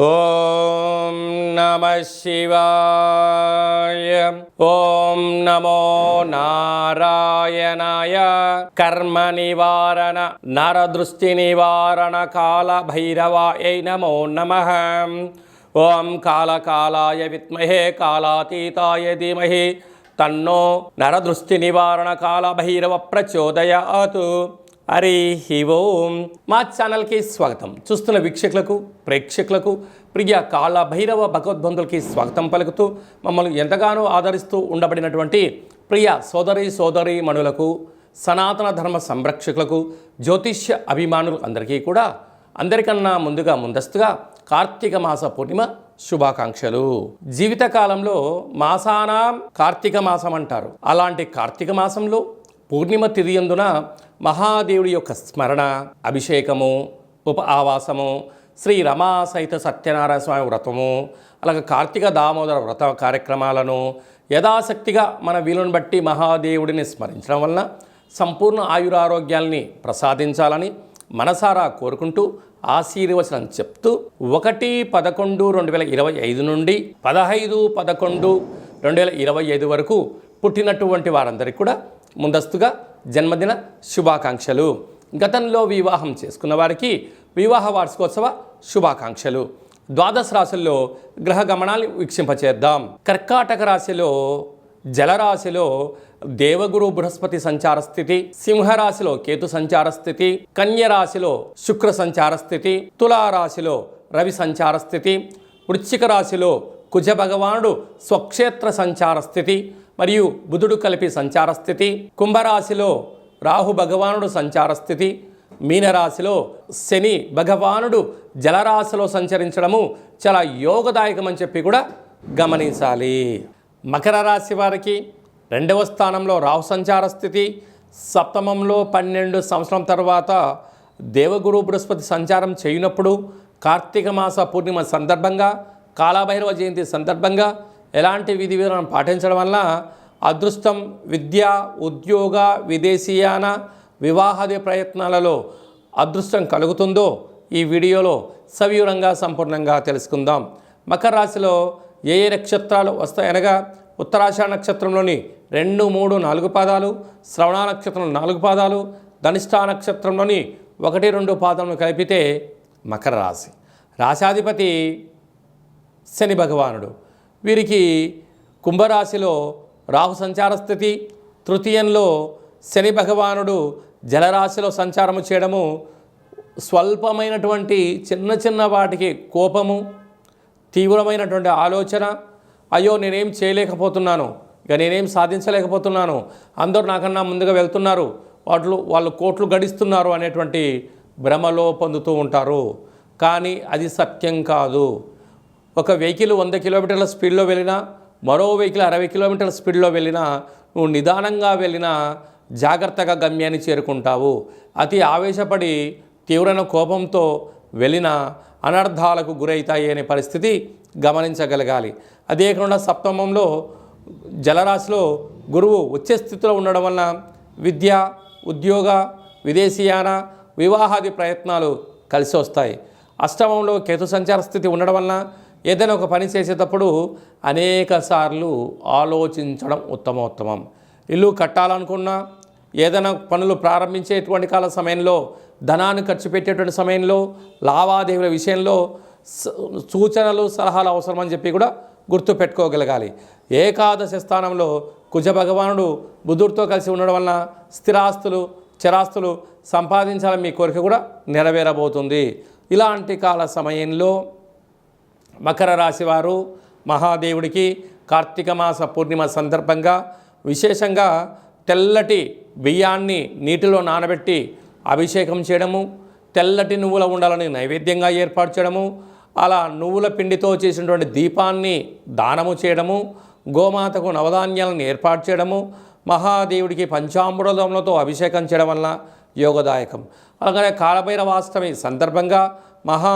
ఓం నమ శివాయ. ఓం నమో నారాయణాయ. కర్మ నివారణ నరదృష్టి నివారణ కాల భైరవాయ నమో నమ. ఓం కాలకాలాయ విద్మహే కాలాతీతాయ ధీమహి. తన్నో నరదృష్టి నివారణ కాల భైరవ ప్రచోదయాతు. హరి ఓం. మా ఛానల్కి స్వాగతం. చూస్తున్న వీక్షకులకు ప్రేక్షకులకు ప్రియ కాళ భైరవ భగవద్బంధులకి స్వాగతం పలుకుతూ మమ్మల్ని ఎంతగానో ఆదరిస్తూ ఉండబడినటువంటి ప్రియ సోదరి సోదరి మణులకు సనాతన ధర్మ సంరక్షకులకు జ్యోతిష్య అభిమానులు అందరికీ కూడా అందరికన్నా ముందుగా ముందస్తుగా కార్తీక మాస పూర్ణిమ శుభాకాంక్షలు. జీవితకాలంలో మాసానా కార్తీక మాసం అంటారు. అలాంటి కార్తీక మాసంలో పూర్ణిమ తిరియందున మహాదేవుడి యొక్క స్మరణ అభిషేకము ఉప ఆవాసము శ్రీ రమా సహిత సత్యనారాయణ స్వామి వ్రతము అలాగే కార్తీక దామోదర వ్రత కార్యక్రమాలను యథాశక్తిగా మన వీలుని బట్టి మహాదేవుడిని స్మరించడం వలన సంపూర్ణ ఆయురారోగ్యాల్ని ప్రసాదించాలని మనసారా కోరుకుంటూ ఆశీర్వచనం చెప్తూ ఒకటి పదకొండు రెండు వేల ఇరవై ఐదు నుండి పదహైదు పదకొండు రెండు వేల ఇరవై ఐదు వరకు పుట్టినటువంటి వారందరికీ కూడా ముందస్తుగా జన్మదిన శుభాకాంక్షలు. గతంలో వివాహం చేసుకున్న వారికి వివాహ వార్షికోత్సవ శుభాకాంక్షలు. ద్వాదశ రాశుల్లో గ్రహ గమనాన్ని వీక్షింపచేద్దాం. కర్కాటక రాశిలో జలరాశిలో దేవగురు బృహస్పతి సంచార స్థితి సింహరాశిలో కేతు సంచార స్థితి కన్య రాశిలో శుక్ర సంచార స్థితి తులారాశిలో రవి సంచార స్థితి వృశ్చిక రాశిలో కుజ భగవానుడు స్వక్షేత్ర సంచార స్థితి మరియు బుధుడు కలిపి సంచార స్థితి కుంభరాశిలో రాహు భగవానుడు సంచార స్థితి మీనరాశిలో శని భగవానుడు జలరాశిలో సంచరించడము చాలా యోగదాయకమని చెప్పి కూడా గమనించాలి. మకర రాశి వారికి రెండవ స్థానంలో రాహు సంచార స్థితి సప్తమంలో పన్నెండు సంవత్సరం తర్వాత దేవగురు బృహస్పతి సంచారం చేయనప్పుడు కార్తీక మాస పూర్ణిమ సందర్భంగా కాళభైరవ జయంతి సందర్భంగా ఎలాంటి విధి విధానం పాటించడం వల్ల అదృష్టం విద్య ఉద్యోగ విదేశీయాన వివాహాది ప్రయత్నాలలో అదృష్టం కలుగుతుందో ఈ వీడియోలో సవివరంగా సంపూర్ణంగా తెలుసుకుందాం. మకర రాశిలో ఏ ఏ నక్షత్రాలు వస్తాయనగా ఉత్తరాషాఢ నక్షత్రంలోని రెండు మూడు నాలుగు పాదాలు శ్రవణ నక్షత్రం నాలుగు పాదాలు ధనిష్ఠా నక్షత్రంలోని ఒకటి రెండు పాదములు కలిపితే మకర రాశి. రాశాధిపతి శని భగవానుడు. వీరికి కుంభరాశిలో రాహు సంచార స్థితి తృతీయంలో శని భగవానుడు జలరాశిలో సంచారము చేయడము స్వల్పమైనటువంటి చిన్న చిన్న వాటికి కోపము తీవ్రమైనటువంటి ఆలోచన అయ్యో నేనేం చేయలేకపోతున్నాను ఇక నేనేం సాధించలేకపోతున్నాను అందరూ నాకన్నా ముందుగా వెళ్తున్నారు వాటిలో వాళ్ళు కోట్లు గడిస్తున్నారు అనేటువంటి భ్రమలో పొందుతూ ఉంటారు. కానీ అది సత్యం కాదు. ఒక వెహికల్ వంద కిలోమీటర్ల స్పీడ్లో వెళ్ళినా మరో వెహికల్ అరవై కిలోమీటర్ల స్పీడ్లో వెళ్ళినా నువ్వు నిదానంగా వెళ్ళినా జాగ్రత్తగా గమ్యాన్ని చేరుకుంటావు. అతి ఆవేశపడి తీవ్రమైన కోపంతో వెళ్ళిన అనర్థాలకు గురవుతాయి అనే పరిస్థితి గమనించగలగాలి. అదే కాకుండా సప్తమంలో జలరాశిలో గురువు వచ్చే స్థితిలో ఉండడం వలన విద్య ఉద్యోగ విదేశీయాన వివాహాది ప్రయత్నాలు కలిసి వస్తాయి. అష్టమంలో కేతు సంచార స్థితి ఉండడం వలన ఏదైనా ఒక పని చేసేటప్పుడు అనేక సార్లు ఆలోచించడం ఉత్తమోత్తమం. ఇల్లు కట్టాలనుకున్నా ఏదైనా పనులు ప్రారంభించేటువంటి కాల సమయంలో ధనాన్ని ఖర్చు పెట్టేటువంటి సమయంలో లావాదేవీల విషయంలో సూచనలు సలహాలు అవసరమని చెప్పి కూడా గుర్తు పెట్టుకోగలగాలి ఏకాదశి స్థానంలో కుజ భగవానుడు బుధుడితో కలిసి ఉండడం వలన స్థిరాస్తులు చరాస్తులు సంపాదించాలని మీ కోరిక కూడా నెరవేరబోతుంది. ఇలాంటి కాల సమయంలో మకర రాశివారు మహాదేవుడికి కార్తీక మాస పూర్ణిమ సందర్భంగా విశేషంగా తెల్లటి బియ్యాన్ని నీటిలో నానబెట్టి అభిషేకం చేయడము తెల్లటి నువ్వుల ఉండాలని నైవేద్యంగా ఏర్పాటు చేయడము అలా నువ్వుల పిండితో చేసినటువంటి దీపాన్ని దానము చేయడము గోమాతకు నవధాన్యాలను ఏర్పాటు చేయడము మహాదేవుడికి పంచామృతములతో అభిషేకం చేయడం వల్ల యోగదాయకం. అలాగే కాలభైరవాష్టమి సందర్భంగా మహా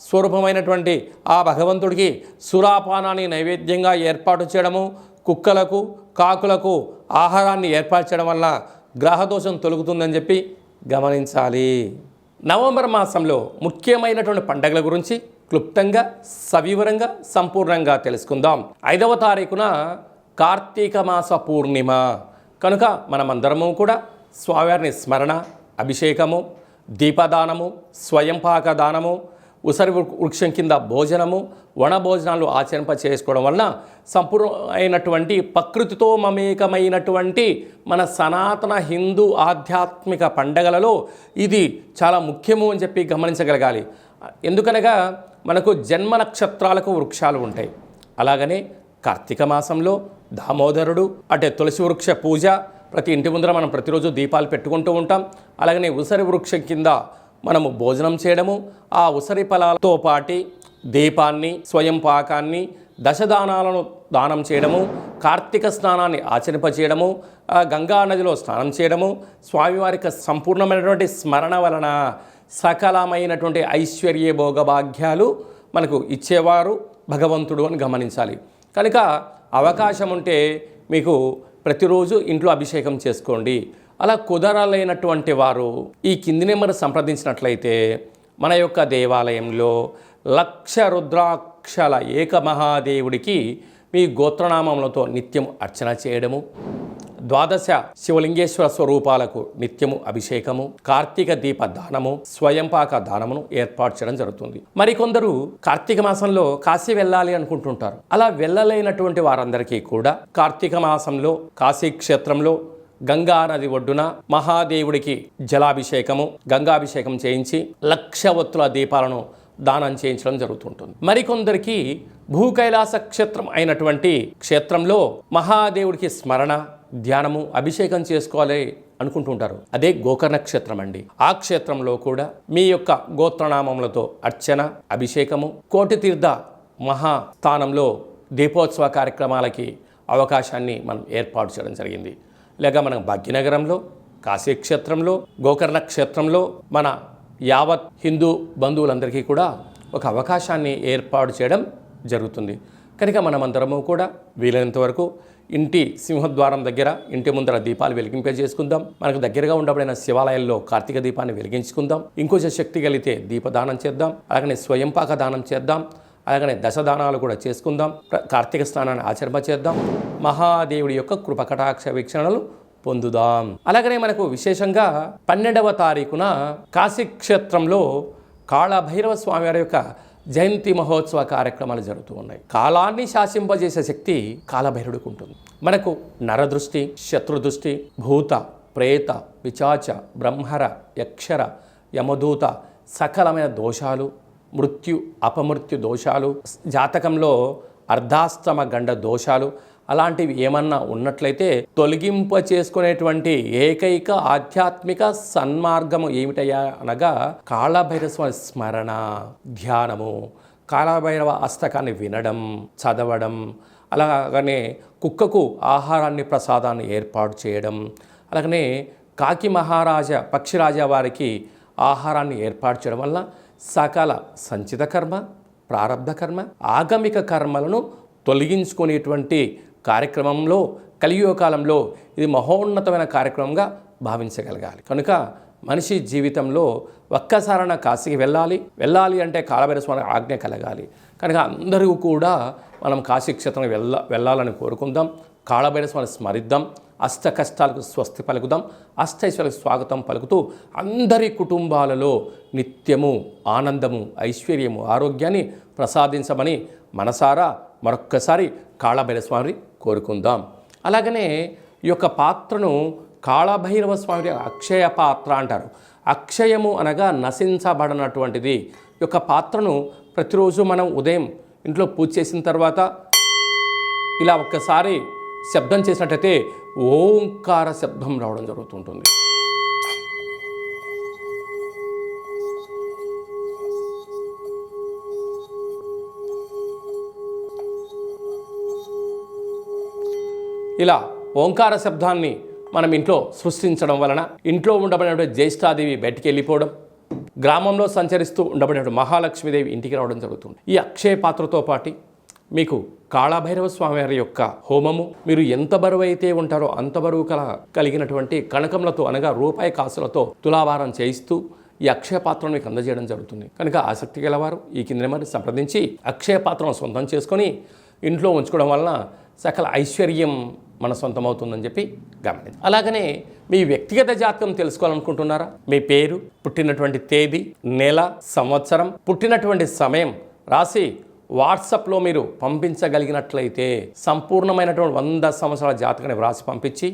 స్వరూపమైనటువంటి ఆ భగవంతుడికి సురాపానాన్ని నైవేద్యంగా ఏర్పాటు చేయడము కుక్కలకు కాకులకు ఆహారాన్ని ఏర్పాటు చేయడం వల్ల గ్రహదోషం తొలగుతుందని చెప్పి గమనించాలి. నవంబర్ మాసంలో ముఖ్యమైనటువంటి పండగల గురించి క్లుప్తంగా సవివరంగా సంపూర్ణంగా తెలుసుకుందాం. ఐదవ తారీఖున కార్తీక మాస పూర్ణిమ. కనుక మనమందరము కూడా స్వామివారిని స్మరణ అభిషేకము దీపదానము స్వయంపాక దానము ఉసరి వృక్షం కింద భోజనము వన భోజనాలు ఆచరింప చేసుకోవడం వలన సంపూర్ణమైనటువంటి ప్రకృతితో మమేకమైనటువంటి మన సనాతన హిందూ ఆధ్యాత్మిక పండగలలో ఇది చాలా ముఖ్యము అని చెప్పి గమనించగలగాలి. ఎందుకనగా మనకు జన్మ నక్షత్రాలకు వృక్షాలు ఉంటాయి. అలాగనే కార్తీక మాసంలో దామోదరుడు అంటే తులసి వృక్ష పూజ ప్రతి ఇంటి ముందర మనం ప్రతిరోజు దీపాలు పెట్టుకుంటూ ఉంటాం. అలాగనే ఉసరి వృక్షం కింద మనము భోజనం చేయడము ఆ ఉసరి ఫలాలతో పాటి దీపాన్ని స్వయం పాకాన్ని దశదానాలను దానం చేయడము కార్తీక స్నానాన్ని ఆచరింపచేయడము ఆ గంగా నదిలో స్నానం చేయడము స్వామివారికి సంపూర్ణమైనటువంటి స్మరణ వలన సకలమైనటువంటి ఐశ్వర్య భోగభాగ్యాలు మనకు ఇచ్చేవారు భగవంతుడు అని గమనించాలి. కనుక అవకాశం ఉంటే మీకు ప్రతిరోజు ఇంట్లో అభిషేకం చేసుకోండి. అలా కుదరాలైనటువంటి వారు ఈ కింది నెంబర్ సంప్రదించినట్లయితే మన యొక్క దేవాలయంలో లక్ష రుద్రాక్షల ఏకమహాదేవుడికి మీ గోత్రనామములతో నిత్యం అర్చన చేయడము ద్వాదశ శివలింగేశ్వర స్వరూపాలకు నిత్యము అభిషేకము కార్తీక దీప దానము స్వయంపాక దానమును ఏర్పాటు చేయడం జరుగుతుంది. మరికొందరు కార్తీక మాసంలో కాశీ వెళ్ళాలి అనుకుంటుంటారు. అలా వెళ్ళలేనటువంటి వారందరికీ కూడా కార్తీక మాసంలో కాశీ క్షేత్రంలో గంగా నది ఒడ్డున మహాదేవుడికి జలాభిషేకము గంగాభిషేకం చేయించి లక్ష ఒత్తుల దీపాలను దానం చేయించడం జరుగుతుంటుంది. మరికొందరికి భూకైలాస క్షేత్రం అయినటువంటి క్షేత్రంలో మహాదేవుడికి స్మరణ ధ్యానము అభిషేకం చేసుకోవాలి అనుకుంటుంటారు. అదే గోకర్ణ క్షేత్రం అండి. ఆ క్షేత్రంలో కూడా మీ యొక్క గోత్రనామములతో అర్చన అభిషేకము కోటి తీర్థ మహాస్థానంలో దీపోత్సవ కార్యక్రమాలకి అవకాశాన్ని మనం ఏర్పాటు చేయడం జరిగింది. లేక మనం భాగ్యనగరంలో కాశీ క్షేత్రంలో గోకర్ణ క్షేత్రంలో మన యావత్ హిందూ బంధువులందరికీ కూడా ఒక అవకాశాన్ని ఏర్పాటు చేయడం జరుగుతుంది. కనుక మనమందరము కూడా వీలైనంత వరకు ఇంటి సింహద్వారం దగ్గర ఇంటి ముందర దీపాలు వెలిగింప చేసుకుందాం. మనకు దగ్గరగా ఉండబడిన శివాలయాల్లో కార్తీక దీపాన్ని వెలిగించుకుందాం. ఇంకొంచెం శక్తి కలిగితే దీపదానం చేద్దాం. అలాగనే స్వయంపాక దానం చేద్దాం. అలాగనే దశదానాలు కూడా చేసుకుందాం. కార్తీక స్నానాన్ని ఆచరణ చేద్దాం. మహాదేవుడి యొక్క కృపకటాక్ష వీక్షణలు పొందుదాం. అలాగనే మనకు విశేషంగా పన్నెండవ తారీఖున కాశీ క్షేత్రంలో కాళభైరవ స్వామి వారి యొక్క జయంతి మహోత్సవ కార్యక్రమాలు జరుగుతూ ఉన్నాయి. కాలాన్ని శాసింపజేసే శక్తి కాలభైరుడికి ఉంటుంది. మనకు నరదృష్టి శత్రుదృష్టి భూత ప్రేత పిచాచ బ్రహ్మర యక్షర యమదూత సకలమైన దోషాలు మృత్యు అపమృత్యు దోషాలు జాతకంలో అర్ధాస్తమ గండ దోషాలు అలాంటివి ఏమన్నా ఉన్నట్లయితే తొలగింప చేసుకునేటువంటి ఏకైక ఆధ్యాత్మిక సన్మార్గము ఏమిటయ్యా అనగా కాళభైరవ స్మరణ ధ్యానము కాళభైరవ అస్తకాన్ని వినడం చదవడం అలాగనే కుక్కకు ఆహారాన్ని ప్రసాదాన్ని ఏర్పాటు చేయడం అలాగనే కాకి మహారాజా పక్షిరాజా వారికి ఆహారాన్ని ఏర్పాటు చేయడం వల్ల సకల సంచిత కర్మ ప్రారబ్ధ కర్మ ఆగమిక కర్మలను తొలగించుకునేటువంటి కార్యక్రమంలో కలియుగ కాలంలో ఇది మహోన్నతమైన కార్యక్రమంగా భావించగలగాలి. కనుక మనిషి జీవితంలో ఒక్కసారైనా కాశీకి వెళ్ళాలి. వెళ్ళాలి అంటే కాలభైరస్వామి ఆజ్ఞ కలగాలి. కనుక అందరూ కూడా మనం కాశీ క్షేత్రం వెళ్ళ వెళ్ళాలని కోరుకుందాం. కాళభైరస్వామిని స్మరిద్దాం. అష్ట కష్టాలకు స్వస్తి పలుకుదాం. అష్టైశ్వర్యకు స్వాగతం పలుకుతూ అందరి కుటుంబాలలో నిత్యము ఆనందము ఐశ్వర్యము ఆరోగ్యాన్ని ప్రసాదించమని మనసారా మరొక్కసారి కాళభైరస్వామిని కోరుకుందాం. అలాగనే ఈ యొక్క పాత్రను కాళభైరవ స్వామి అక్షయ పాత్ర అంటారు. అక్షయము అనగా నశించబడినటువంటిది. ఈ యొక్క పాత్రను ప్రతిరోజు మనం ఉదయం ఇంట్లో పూజ చేసిన తర్వాత ఇలా ఒక్కసారి శబ్దం చేసినట్టయితే ఓంకార శబ్దం రావడం జరుగుతుంటుంది. ఇలా ఓంకార శబ్దాన్ని మనం ఇంట్లో సృష్టించడం వలన ఇంట్లో ఉండబడినటువంటి జ్యేష్ఠాదేవి బయటికి వెళ్ళిపోవడం గ్రామంలో సంచరిస్తూ ఉండబడినటువంటి మహాలక్ష్మీదేవి ఇంటికి రావడం జరుగుతుంది. ఈ అక్షయ పాత్రతో పాటి మీకు కాళభైరవ స్వామి వారి యొక్క హోమము మీరు ఎంత బరువు అయితే ఉంటారో అంత బరువు కల కలిగినటువంటి కనకములతో అనగా రూపాయి కాసులతో తులాభారం చేయిస్తూ ఈ అక్షయ పాత్రను మీకు అందజేయడం జరుగుతుంది. కనుక ఆసక్తి గలవారు ఈ కింద నెంబర్ని సంప్రదించి అక్షయ పాత్రను సొంతం చేసుకొని ఇంట్లో ఉంచుకోవడం వలన సకల ఐశ్వర్యం మన సొంతమవుతుందని చెప్పి గమనించి అలాగనే మీ వ్యక్తిగత జాతకం తెలుసుకోవాలనుకుంటున్నారా? మీ పేరు పుట్టినటువంటి తేదీ నెల సంవత్సరం పుట్టినటువంటి సమయం రాసి వాట్సాప్లో మీరు పంపించగలిగినట్లయితే సంపూర్ణమైనటువంటి వంద సంవత్సరాల జాతకాన్ని వ్రాసి పంపించి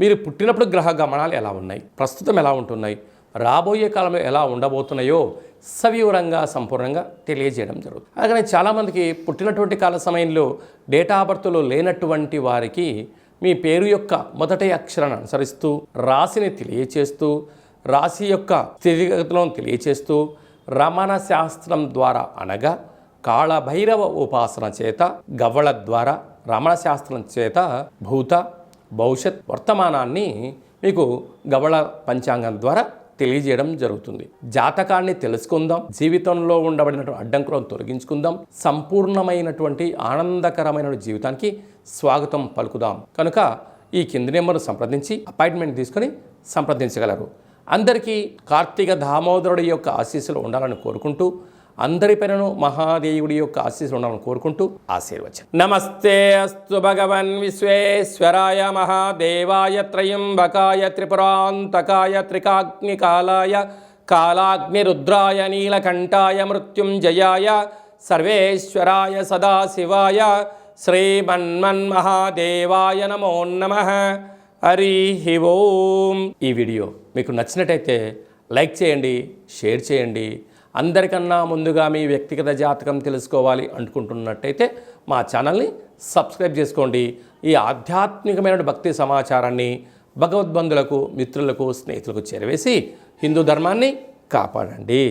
మీరు పుట్టినప్పుడు గ్రహ గమనాలు ఎలా ఉన్నాయి? ప్రస్తుతం ఎలా ఉంటున్నాయి? రాబోయే కాలంలో ఎలా ఉండబోతున్నాయో సవివరంగా సంపూర్ణంగా తెలియజేయడం జరుగుతుంది. అలాగనే చాలామందికి పుట్టినటువంటి కాల సమయంలో డేటా బర్త్లో లేనటువంటి వారికి మీ పేరు యొక్క మొదటి అక్షరాన్ని అనుసరిస్తూ రాశిని తెలియచేస్తూ రాశి యొక్క స్థితిగతులను తెలియచేస్తూ రమణ శాస్త్రం ద్వారా అనగా కాళభైరవ ఉపాసన చేత గవ్వళ ద్వారా రమణ శాస్త్రం చేత భూత భవిష్యత్ వర్తమానాన్ని మీకు గవళ పంచాంగం ద్వారా తెలియజేయడం జరుగుతుంది. జాతకాన్ని తెలుసుకుందాం జీవితంలో ఉండబడినటువంటి అడ్డంకులను తొలగించుకుందాం సంపూర్ణమైనటువంటి ఆనందకరమైన జీవితానికి స్వాగతం పలుకుదాం. కనుక ఈ కింది నెంబర్ను సంప్రదించి అపాయింట్మెంట్ తీసుకొని సంప్రదించగలరు. అందరికీ కార్తీక దామోదరుడి యొక్క ఆశీస్సులు ఉండాలని కోరుకుంటూ అందరిపైనను మహాదేవుడి యొక్క ఆశీస్సులు ఉండాలని కోరుకుంటూ ఆశీర్వచనం. నమస్తే అస్తు భగవన్ విశ్వేశ్వరాయ మహాదేవాయ త్రయంబకాయ త్రిపురాంతకాయ త్రికాగ్నికాలాయ కాలాగ్నిరుద్రాయ నీలకంఠాయ మృత్యుంజయాయ సర్వేశ్వరాయ సదాశివాయ శ్రీమన్మన్మహాదేవాయ నమో నమ. హరి ఓం. ఈ వీడియో మీకు నచ్చినట్టయితే లైక్ చేయండి షేర్ చేయండి అందరికన్నా ముందుగా మీ వ్యక్తిగత జాతకం తెలుసుకోవాలి అనుకుంటున్నట్టయితే మా ఛానల్ని సబ్స్క్రైబ్ చేసుకోండి. ఈ ఆధ్యాత్మికమైన భక్తి సమాచారాన్ని భగవద్బంధులకు మిత్రులకు స్నేహితులకు చేరవేసి హిందూ ధర్మాన్ని కాపాడండి.